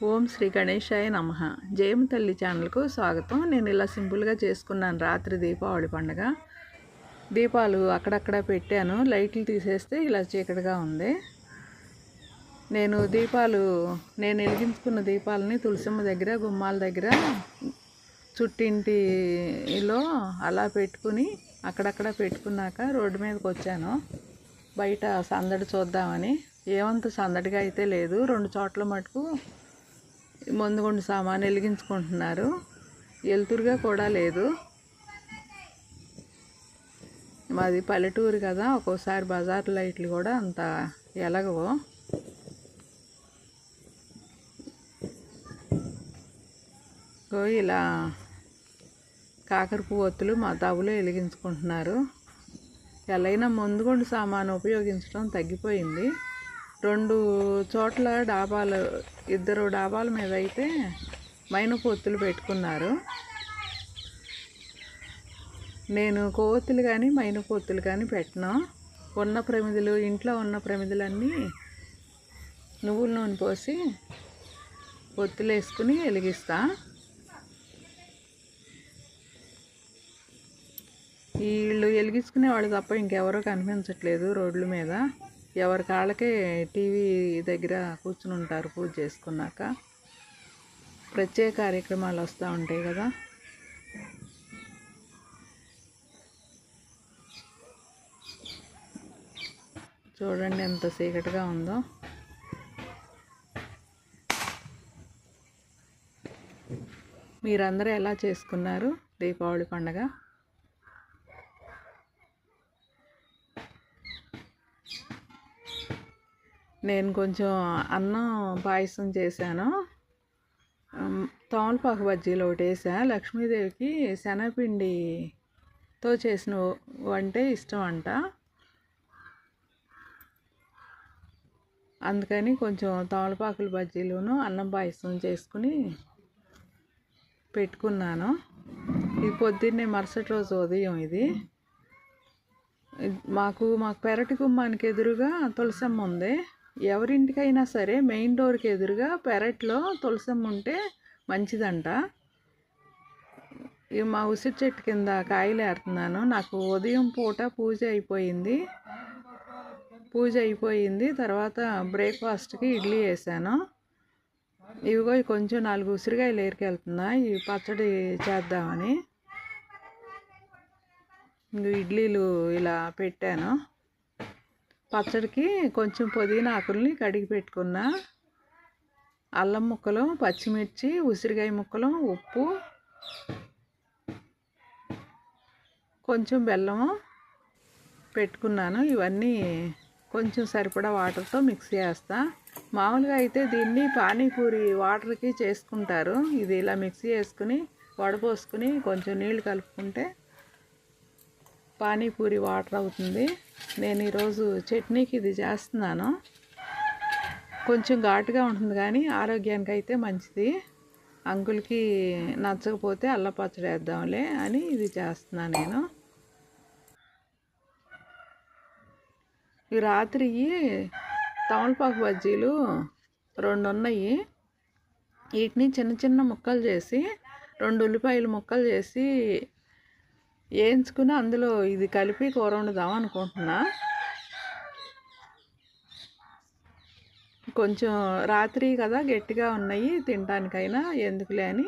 ఓం శ్రీ గణేశాయ నమ. జయం తల్లి ఛానల్కు స్వాగతం. నేను ఇలా సింపుల్గా చేసుకున్నాను రాత్రి దీపావళి పండుగ. దీపాలు అక్కడక్కడ పెట్టాను. లైట్లు తీసేస్తే ఇలా చీకటిగా ఉంది. నేను దీపాలు నేను వెలిగించుకున్న దీపాలని తులసిమ్మ దగ్గర గుమ్మాల దగ్గర చుట్టింటిలో అలా పెట్టుకుని అక్కడక్కడ పెట్టుకున్నాక రోడ్డు మీదకి వచ్చాను. బయట సందడి చూద్దామని. ఏమంత సందడిగా అయితే లేదు. రెండు చోట్ల మటుకు మందుగుండు సామాన్ వెలిగించుకుంటున్నారు. వెలుతురుగా కూడా లేదు. మాది పల్లెటూరు కదా ఒక్కోసారి బజార్ లైట్లు కూడా అంత ఎలగవు. ఇలా కాకర పువ్వొత్తులు మా తవులో వెలిగించుకుంటున్నారు. ఎలాగైనా ముందుగుండు సామాను ఉపయోగించడం తగ్గిపోయింది. రెండు చోట్ల డాబాలు ఇద్దరు డాబాల మీద అయితే మైన పొత్తులు పెట్టుకున్నారు. నేను కొవ్వొత్తులు కానీ మైన పొత్తులు కానీ పెట్టను. ఉన్న ప్రమిదలు ఇంట్లో ఉన్న ప్రమిదలన్నీ నువ్వుల నూనె పోసి పొత్తులు వేసుకుని వెలిగిస్తా. వీళ్ళు వెలిగించుకునే వాళ్ళు తప్ప ఇంకెవరో కనిపించట్లేదు రోడ్ల మీద. ఎవరి కాళ్ళకే టీవీ దగ్గర కూర్చుని ఉంటారు పూజ చేసుకున్నాక. ప్రత్యేక కార్యక్రమాలు వస్తూ ఉంటాయి కదా. చూడండి ఎంత చీకటిగా ఉందో. మీరందరూ ఎలా చేసుకున్నారు దీపావళి పండగ? నేను కొంచెం అన్నం పాయసం చేశాను. తమలపాకు బజ్జీలు ఒకటి వేసా. లక్ష్మీదేవికి శనగపిండితో చేసిన వంటే ఇష్టం అంట అందుకని కొంచెం తమలపాకుల బజ్జీలును అన్నం పాయసం చేసుకుని పెట్టుకున్నాను. ఇది పొద్దున్నే మరుసటి రోజు ఉదయం ఇది. మాకు మాకు పెరటి గుమ్మానికి ఎదురుగా తులసమ్మ ఉంది. ఎవరింటికైనా సరే మెయిన్ డోర్కి ఎదురుగా పెరట్లో తులసమ్మ ఉంటే మంచిదంట. ఇవి మా ఉసిరి చెట్టు కింద కాయలు ఏరుతున్నాను. నాకు ఉదయం పూట పూజ అయిపోయింది. పూజ అయిపోయింది. తర్వాత బ్రేక్ఫాస్ట్కి ఇడ్లీ వేసాను. ఇవిగో కొంచెం నాలుగు ఉసిరికాయలు ఏరికెళ్తున్నా. ఇవి పచ్చడి చేద్దామని. ఇడ్లీలు ఇలా పెట్టాను. పచ్చడికి కొంచెం పుదీనా ఆకుల్ని కడిగి పెట్టుకున్న. అల్లం ముక్కలు పచ్చిమిర్చి ఉసిరికాయ ముక్కలు ఉప్పు కొంచెం బెల్లము పెట్టుకున్నాను. ఇవన్నీ కొంచెం సరిపడా వాటర్తో మిక్స్ చేస్తా. మామూలుగా అయితే దీన్ని పానీపూరి వాటర్కి చేసుకుంటారు. ఇది ఇలా మిక్సీ చేసుకుని వడపోసుకుని కొంచెం నీళ్ళు కలుపుకుంటే పానీపూరి వాటర్ అవుతుంది. నేను ఈరోజు చట్నీకి ఇది చేస్తున్నాను. కొంచెం ఘాటుగా ఉంటుంది కానీ ఆరోగ్యానికి అయితే మంచిది. అంకుల్కి నచ్చకపోతే అల్లపచ్చడి వేద్దాంలే అని ఇది చేస్తున్నాను నేను. ఈ రాత్రి తమలపాకు బజ్జీలు రెండు ఉన్నాయి వీటిని చిన్న చిన్న ముక్కలు చేసి రెండు ఉల్లిపాయలు ముక్కలు చేసి వేయించుకుని అందులో ఇది కలిపి కూర వండుదాం అనుకుంటున్నా. కొంచెం రాత్రి కదా గట్టిగా ఉన్నాయి తినడానికైనా ఎందుకులే అని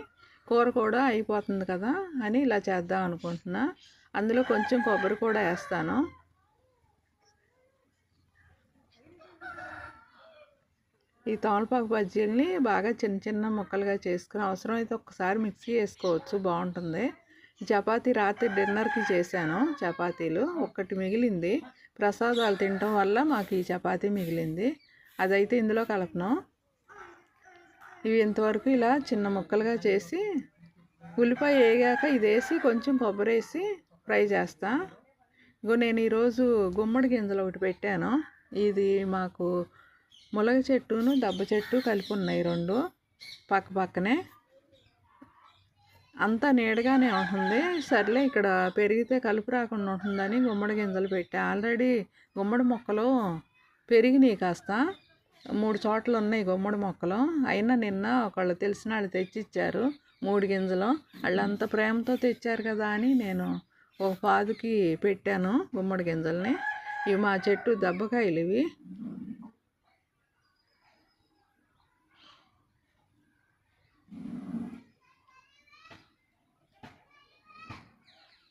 కూర కూడా అయిపోతుంది కదా అని ఇలా చేద్దాం అనుకుంటున్నా. అందులో కొంచెం కొబ్బరి కూడా వేస్తాను. ఈ తోమలపాకు బజ్జీలని బాగా చిన్న చిన్న ముక్కలుగా చేసుకుని అవసరమైతే ఒక్కసారి మిక్సీ వేసుకోవచ్చు బాగుంటుంది. చపాతీ రాత్రి డిన్నర్కి చేశాను చపాతీలు. ఒక్కటి మిగిలింది. ప్రసాదాలు తినటం వల్ల మాకు ఈ చపాతీ మిగిలింది. అదైతే ఇందులో కలపను. ఇవి ఇంతవరకు ఇలా చిన్న ముక్కలుగా చేసి ఉల్లిపాయ వేగాక ఇది వేసి కొంచెం కొబ్బరి వేసి ఫ్రై చేస్తా. ఇంకో నేను ఈరోజు గుమ్మడి గింజలు ఒకటి పెట్టాను. ఇది మాకు ములగ చెట్టును దెబ్బ చెట్టు కలిపి ఉన్నాయి రెండు పక్క పక్కనే. అంతా నీడగానే ఉంటుంది. సర్లే ఇక్కడ పెరిగితే కలుపు రాకుండా ఉంటుందని గుమ్మడి గింజలు పెట్టా. ఆల్రెడీ గుమ్మడి మొక్కలు పెరిగినాయి కాస్త. మూడు చోట్ల ఉన్నాయి గుమ్మడి మొక్కలు. అయినా నిన్న ఒకళ్ళు తెలిసిన వాళ్ళు తెచ్చిచ్చారు మూడు గింజలు. వాళ్ళంత ప్రేమతో తెచ్చారు కదా అని నేను ఒక పాదుకి పెట్టాను గుమ్మడి గింజల్ని. ఇవి మా చెట్టు దెబ్బకాయలు ఇవి.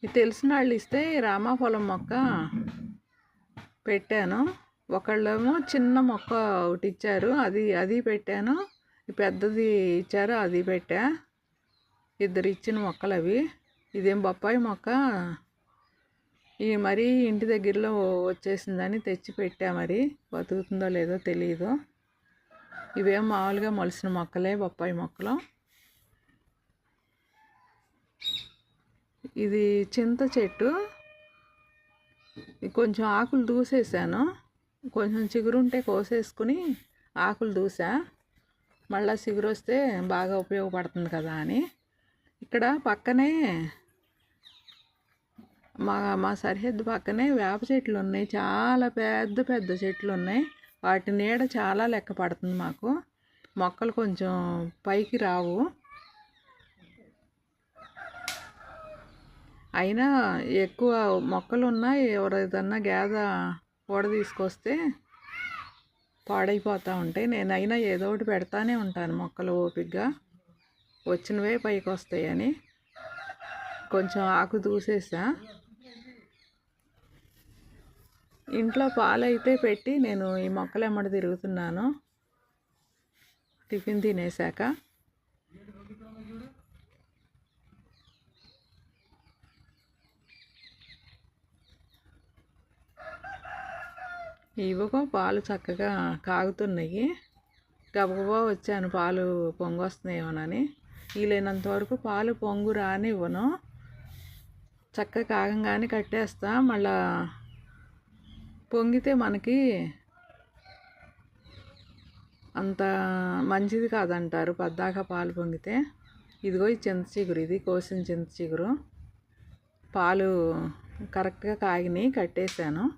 ఇది తెలిసిన వాళ్ళు ఇస్తే రామాఫలం మొక్క పెట్టాను. ఒకళ్ళేమో చిన్న మొక్క ఒకటి ఇచ్చారు అది అది పెట్టాను. పెద్దది ఇచ్చారు అది పెట్టా. ఇద్దరు ఇచ్చిన మొక్కలు అవి. ఇదేం బొప్పాయి మొక్క? ఈ మరీ ఇంటి దగ్గరలో వచ్చేసిందని తెచ్చి పెట్టా మరి. బతుకుతుందో లేదో తెలియదు ఇవేం మామూలుగా మొలిసిన మొక్కలే బొప్పాయి మొక్కలు. ఇది చింత చెట్టు. కొంచెం ఆకులు దూసేసాను. కొంచెం చిగురుంటే కోసేసుకుని ఆకులు దూసా. మళ్ళీ చిగురు వస్తే బాగా ఉపయోగపడుతుంది కదా అని. ఇక్కడ పక్కనే మా మా సరిహద్దు పక్కనే వేప చెట్లు ఉన్నాయి చాలా పెద్ద పెద్ద చెట్లు ఉన్నాయి వాటి నీడ చాలా లెక్క పడుతుంది మాకు. మొక్కలు కొంచెం పైకి రావు. అయినా ఎక్కువ మొక్కలు ఉన్నాయి ఎవరిదన్నా గేద ఊడ తీసుకొస్తే పాడైపోతూ ఉంటాయి. నేను అయినా ఏదో ఒకటి పెడతానే ఉంటాను మొక్కలు ఓపిగ్గా. వచ్చినవే పైకి వస్తాయని కొంచెం ఆకు దూసేసా. ఇంట్లో పాలైతే పెట్టి నేను ఈ మొక్కలు ఎమ్మడి తిరుగుతున్నాను. టిఫిన్ తినేసాక ఇవ్వకం పాలు చక్కగా కాగుతున్నాయి. గబగబా వచ్చాను పాలు పొంగు వస్తున్నాయేమోనని వీలైనంత వరకు పాలు పొంగు రానివ్వను. చక్కగా కాగంగానే కట్టేస్తా. మళ్ళా పొంగితే మనకి అంత మంచిది కాదంటారు పద్దాక పాలు పొంగితే. ఇదిగో ఈ చింత చిగురు ఇది కోసిన చింత చిగురు. పాలు కరెక్ట్గా కాగినాయి కట్టేశాను.